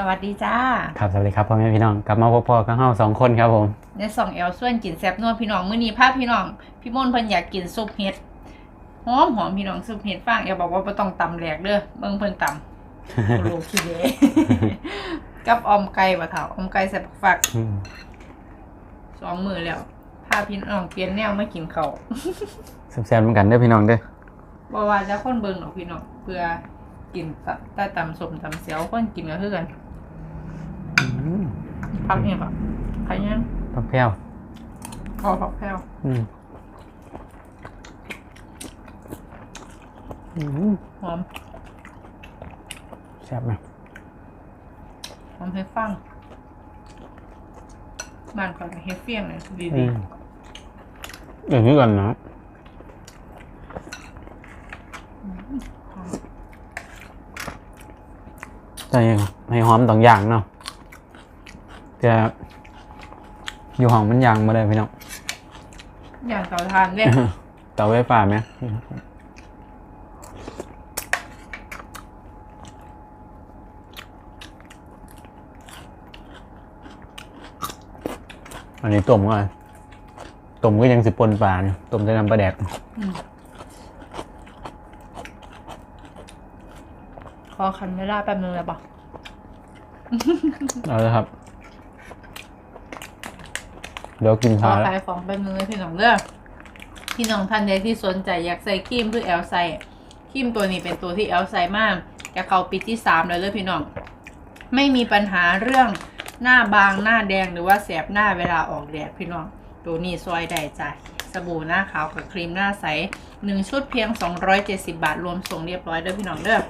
สวัสดีจ้า ครับ สวัสดีครับพ่อแม่พี่น้องกลับมาพบพ่อกับเฮาสองคนครับผมในสองแอลส่วนกินแซ่บนวดพี่น้องมื้อนี้พาพี่น้อง พี่มนต์เพิ่นอยากกินซุปเห็ดหอมหอมพี่น้องซุปเห็ดฟางแอลบอกว่าบ่ต้องตำแหลกเด้อเบิ่งเพิ่นตำโอ้โหขี้เด้กับออมไก่บ่เฒ่าออมไก่ใส่ผักฟักอืมสองมื้อแล้วพาพี่น้องเปลี่ยนแนวมากินข้าวแซ่บๆเหมือนกันเด้อพี่น้องเด้อบ่ว่าจะคนเบิ่งหรอกพี่น้องเพื่อกินตะแต่ตำสมตำเสียวคนกินก็คือกันอืม พักเนี่ยค่ะใครยังผักแพรวพอพักแพ้วอืมอืมหอมแซ่บไหมหอมให้ฟังบ้านก่อนเฮดเฟียงเลยดีอืดีมอย่างนี้ก่อนนะแต่ยังให้หอมต้องอย่างเนาะ จะอยู่ห้องมันยางมาเลยพี่น้องอย่างเตาทานเนี่ยเตาไฟฟ้าไหมอันนี้ต้มก็ต้มก็ยังสิปนปลาเนี่ยต้มใส่น้ำปลาแดกอืมขอคันเวลาแป๊บนึงเลยปะเอาเลยครับ เดี๋ยวกินขอขาวแล้วขายของแป๊บนึงเลยพี่น้องเด้อพี่น้องท่านใดที่สนใจอยากใส่ครีมเพื่อแอลไซครีมตัวนี้เป็นตัวที่แอลไซมากจะเข้าปีที่สามแล้วเลยพี่น้อง ไม่มีปัญหาเรื่องหน้าบางหน้าแดงหรือว่าแสบหน้าเวลาออกแดดพี่น้อง ตัวนี้ซอยได้จ้ะสบู่หน้าขาวกับครีมหน้าใสหนึ่งชุดเพียง 270 บาทรวมส่งเรียบร้อยเด้อพี่น้องเด้อ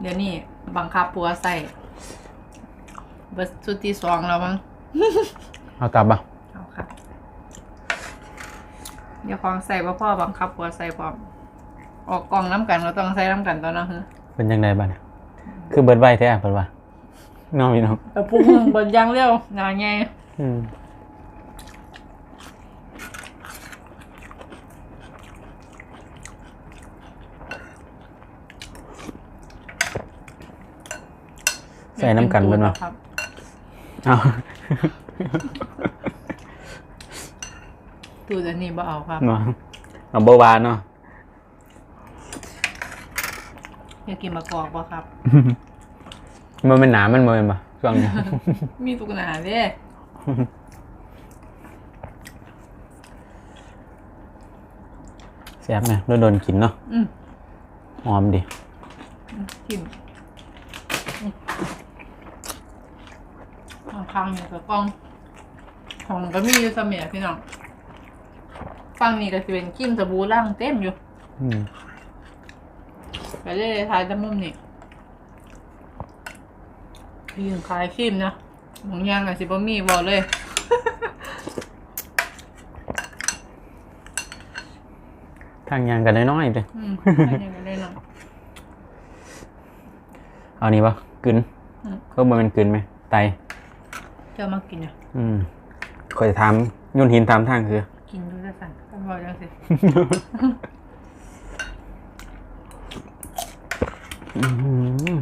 เดี๋ยวนี้บังคับปัวใส่เบอร์ชุดที่สองแล้วมั้ง เอากลับอะเอาค่ะ เดี๋ยวของใส่พ่อพ่อบังคับปัวใส่พร้อม ออกกล่องน้ำกันก็ต้องใส่น้ำกันตอนนั้นฮะเป็นยังไงบ้างเนี่ยคือเบิร์ดไว้แท้เปิดว่าน้องพี่น้องแต่ปุ้งเบิดยังเร็วหนาไงอืมใส่น้ำกันเป็นป่ะครับเอา ตูดอันนี้บ่เอาครับเนาะเอาเบอร์วานเนาะอยากกินมะกอกบ่ครับ มันเป็นหนามันมันเป็นป่ะช่วงเนี้ยมีตุกหนาเด้แซ่บไหมแล้วโดนกินเนาะอืมหอมดิกินอืมเอา ข้างนี้กับกล้องของก็มีอยู่เสมอพี่น้องฟังนี่ก็จะเป็นกิ้มสบู่ล่างเต็มอยู่อืมไปเรื่อยๆทายด้านมุมนี่ยืนคลายคิมนะหมองยางกับสิบะมีบอกเลย ทางยางกันน้อยๆเลยอืมไปยังกันได้หน่อยเอานี้ปะกลืนอืม ก็มันเป็นกลืนไหมไตเจ้ามากินอะ อืมคอยถามยุ่นหินถามทางคือ กินดูจะสั่นก็บอกจังสิอื้อหือ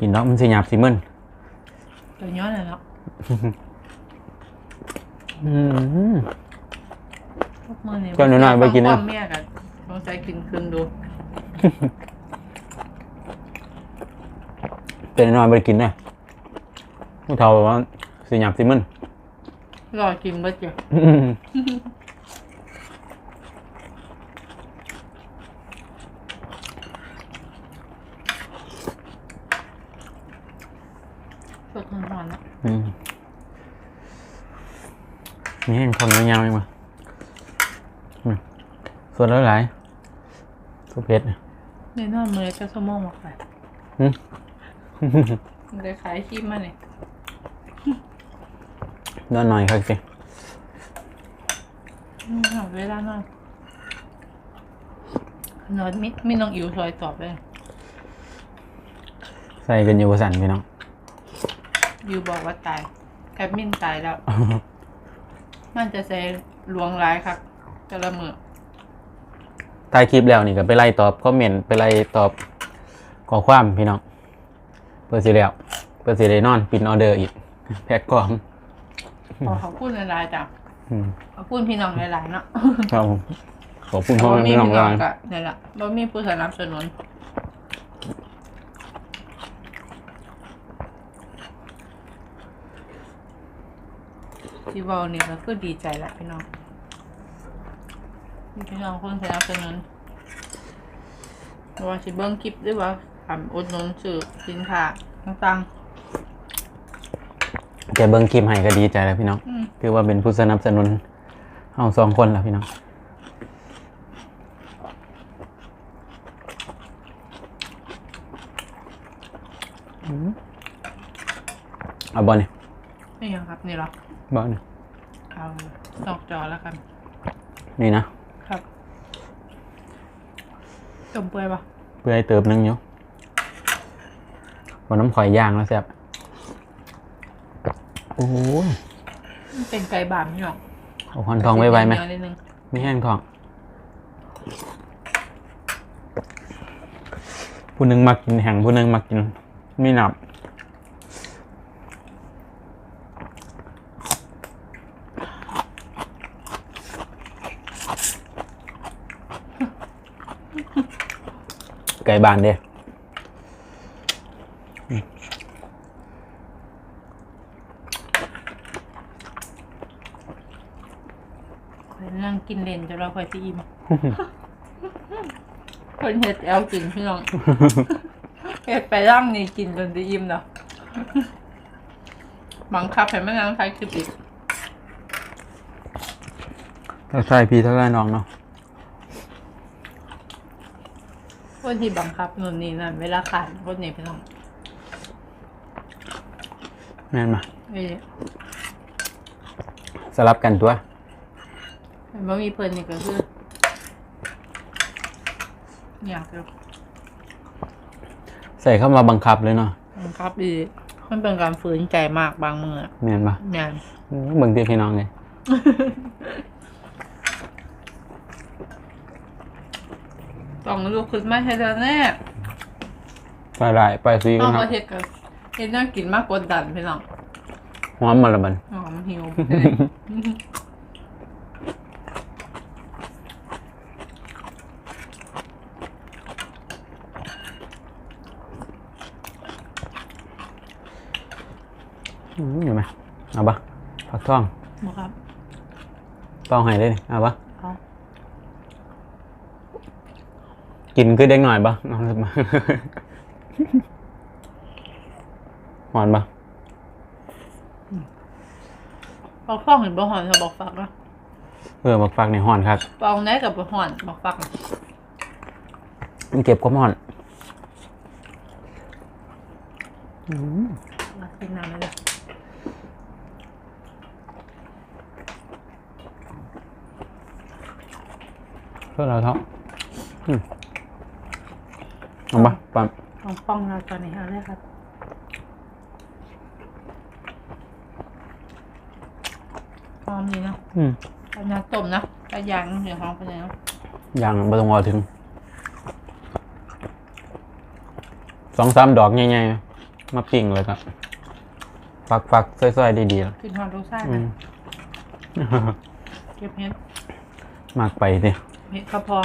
กินแล้วมันสิหยาบสิมึนตัวย้อนเลยเนาะอืม พวกมือนี่เจ้าหนูน้อยไปกินนะพ่อแม่กันต้องใจกินครึ่งดูเป็นนอนไปกินนะ ผู้เฒ่าบอกว่าสิหยาบสิมึนรอกินเบิดอยู่อืมสดร้อนๆนะอืมนี่เห็นคนยาวๆยังมาอืมส่วนแล้วหลายทุกเพชรในนอนมือจะสมองออกไป อืม มันเลยขายครีมมาเนี่ย นอนหน่อยครับสิอืมเอาเวลานอนนอนมิมีน้องอิ๋วซอยตอบเลยใส่กันอยู่ประสันพี่น้องอิ๋วบอกว่าตายแอดมินตายแล้ว มันจะใส่หลวงร้ายครับแต่ละมือถ่ายคลิปแล้วนี่ก็ไปไล่ตอบคอมเมนต์ไปไล่ตอบขอความพี่น้องเปิดสิแล้วเปิดสิได้นอนปิดออเดอร์อีกแพ็คกล่อง ขอขอบคุณหลายๆจ้ะอืมขอบคุณพี่น้องหลายๆเนาะครับผมขอบคุณพ่อบ่แม่มีพี่น้องพี่น้องรางก็นี่แหละบ่มีผู้สนับสนุนที่เว้านี่ก็คือดีใจแหละพี่น้องมีพี่น้องคนสนับสนุนบ่ว่าสิเบิ่งคลิปหรือว่าทำอุดหนุนซื้อสินค้าต่าง แกเบิ้งคลิปให้ก็ดีใจแล้วพี่น้องๆอืม คือว่าเป็นผู้สนับสนุนเอาสองคนแล้วพี่น้องอืมเอาบอลนี่นี่ยังครับ นี่เหรอบอลนี่เอานอกจอแล้วกันนี่นะครับต้มเปื่อยปะเพื่อให้เติมนึงอยู่บนน้ำข่อยย่างแล้วแซ่บโอ้ยมันเป็นไก่บานพี่น้องเอาควันทองไว้ไว้ไหมเยวนิดนึงไม่แห้งทองผู้หนึ่งมากินแห้งผู้หนึ่งมากิน ไม่หนับไก่บานเด้ คอยนั่ง กินเลนจนเราคอยจะอิ่มคนเห็ดแอลกินพี่น้องเห็ดไปร่างนี่กินจนจะอิ่มเนาะบังคับให้แม่นางใช้คลิปอีกถ้าใส่พี่เท่าไรน้องเนาะคนที่บังคับนู่นนี่นั่นเวลาขายคนนี้พี่น้องแม่นมาเอ้ยสลับกันตัว เห็นว่ามีเพิ่นนี่ก็คืออยากจะใส่เข้ามาบังคับเลยเนาะบังคับดีมันเป็นการฝืนใจมากบางมืออะแม่นปะงานเบิ่งเตี้ยพี่น้องเลยต้องลูกขึ้นมาให้แล้วแน่ไปหลายไปซีต้กัอนงครัปบระเทศกันเห็นน่ากินมากกดดันพี่น้องหอมมาละบันหอมหิว อืมอยู่ไหม เอาปะผักทองนะครับต้องให้เลยเอาปะเอา กินคือเด็กหน่อยปะเอามา หวานปะบอกฟังเห็นบ่หอนเขาบอกฟักนะเออบักฟักในห่อนครับปองได้กับบ่หอนบอกฟักนะมันเก็บความห่อนว่ากินน้ำเลยเพื่อเราเท่าอืมเอาปะปั๊มลองป้องเราตอนนี้เอาเลยครับหอมดีเนาะอืมเอาน้ำต้มนะกระยางเดี๋ยวหอมไปเลยเนาะยังไม่ต้องรอถึงสองสามดอกใหญ่ๆมาปิ้งเลยครับฟักฟักๆซอยๆดีๆแล้วกินหอมรสชาติอืนะมเก็บเห็ดมากไปดิ เห็ดก็พอ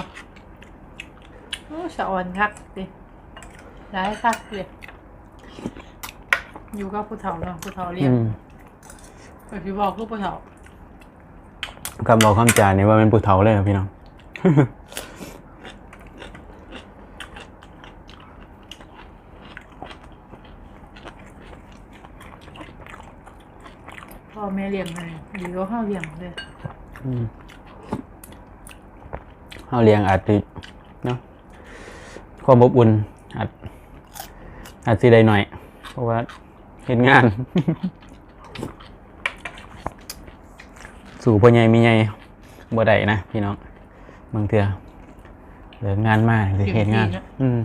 โอ้สะออนคักสิย้ายคักเลยอยู่กับผู้เฒ่าเนาะผู้เฒ่าเรียอืกมก็ที่บอกคือผู้เฒ่าคำบอกคำจานี่ว่าเป็นผู้เฒ่าเลยนะพี่น้องพ่อแม่เลี้ยงให้ดีกว่าเฮาเลี้ยงเลยอืม เขาเลี้ยงอาจจะเนาะความอบอุ่นอาจอาจสิได้หน่อย เพราะว่าเห็นงาน สู่พ่อใหญ่มีใหญ่บ่ได้นะพี่น้องบางเทื่อเหลืองานมากสิเห็นงาน อืม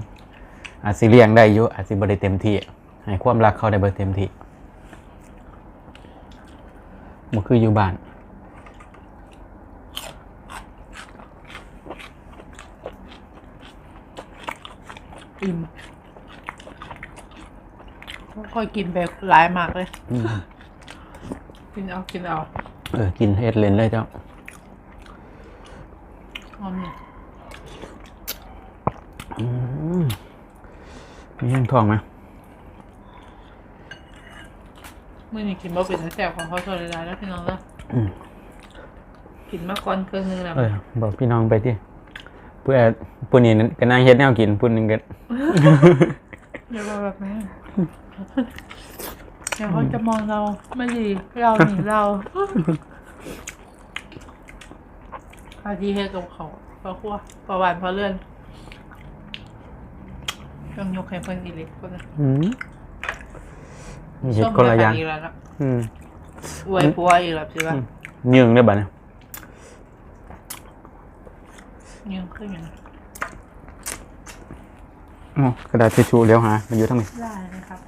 อาจสิเลี้ยงได้อยู่อาจสิบ่ได้เต็มที่ให้ความรักเขาได้บ่เต็มที่บ่คืออยู่บ้าน อิ่มค่อยกินไปหลายมากเลย อืมกินเอา กินเอาเออกินเฮ็ดเลนเลยเจ้า เอาเนี่ยอืมมีแห้งทองไหมมื่อนี้กินบ่เป็นแซ่บของเขาโซเลยแล้วพี่น้องแล้วอืมกินมาก่อนเครื่องนึงแล้ว เออบอกพี่น้องไปที่ เพื่อปุ่นนี้ก็นั่งเฮ็ดแนวกินปุ่นหนึงก็ เดี๋ยวเราแบบนี้เดี๋ยวเขาจะมองเราไม่ดีเราหนีเราอาทีเฮ็ดกับเขาปลาขั้วปลาหวานปลาเลื่อนต้องยกให้เพิ่นอีเล็กคนนะอืมมีเฮ็ดคนละอย่างอีกแล้วนะอืมอวยปัวอีกแล้วใช่ปะยืงได้บัดเนี่ย ยังขึ้นยังอ๋อกระดาษทิชชู่เลี้ยวหา มันอยู่ทั้งนี้ได้นะครับ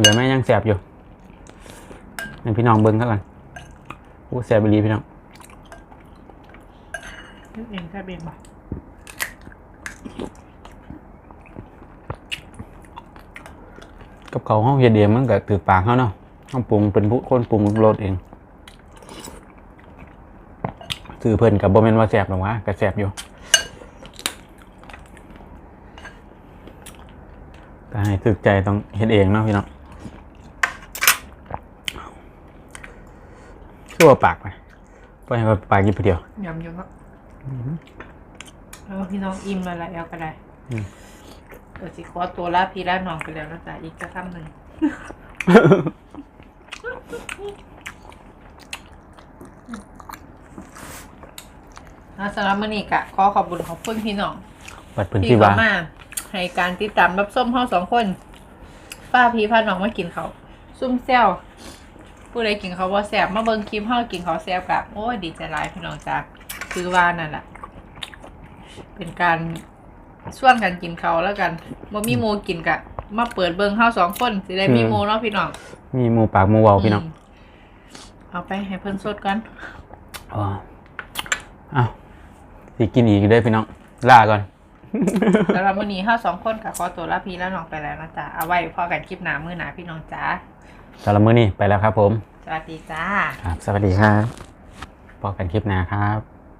เดี๋ยวแม่ยังแสบอยู่ให้พี่น้องเบิ้งเขากันโอ้แสบไปรีพี่น้องนึกเองแค่เบงบ่กับเขาวห้องเฮ็ดเองมันก็ถือปากเขาเนาะห้องปรุงเป็นผู้คนปรุงรสเอง ถือเพิ่นกับโบเมนว่าแสบหรอกวะก็แสบอยู่แต่ให้ถึกใจต้องเฮ็ดเองเนาะพี่น้องชั่วาปากไปปล่อยให้มันปากหยิบผู้เดียวยำอยู่เนาะแล้วก็พี่น้องอิ่มแล้วละแอลก็ได้อืมเดี๋ยวสิขอตัวลาพี่ลาน้องไปแล้วนะจ๊ะอีกสักคำหนึ่ง อะสำหรับมื้อนี้กะขอขอบคุณขอบคุณพี่น้องวัดพื้นที่ที่เข้าว่ามาให้การติดตามรับส้มเฮาสองคน ป้าพี่พาน้องมากินเขาวซุ่มแซวผู้ใดกินเขาวบ่แซ่บมาเบิ่งคลิปเฮากินเขาวแซ่บกะโอ้ยดีใจหลายพี่น้องจ้าคือว่านั่นแหละเป็นการส่วนกันกินเขาวแล้วกันบ่มีหมูกินกะมาเปิดเบิ่งเฮาสองคนสิได้มีหมูเนาะพี่น้องมีหมูปากหมูเวาพี่น้องมเอาไปให้เพิ่นสดกันอ๋ออ้าว สิกินอีกได้อพี่น้องลาก่อน สำหรับวันนี้เฮาสองคนกับขอตัวลาพี่และน้องไปแล้วนะจ๊ะเอาไว้พอกันคลิปหน้ามื้อหน้าพี่น้องจ้าสำหรับมื้อนี้ไปแล้วครับผม สวัสดีจ้า ครับ สวัสดีครับพบกันคลิปหน้าครับ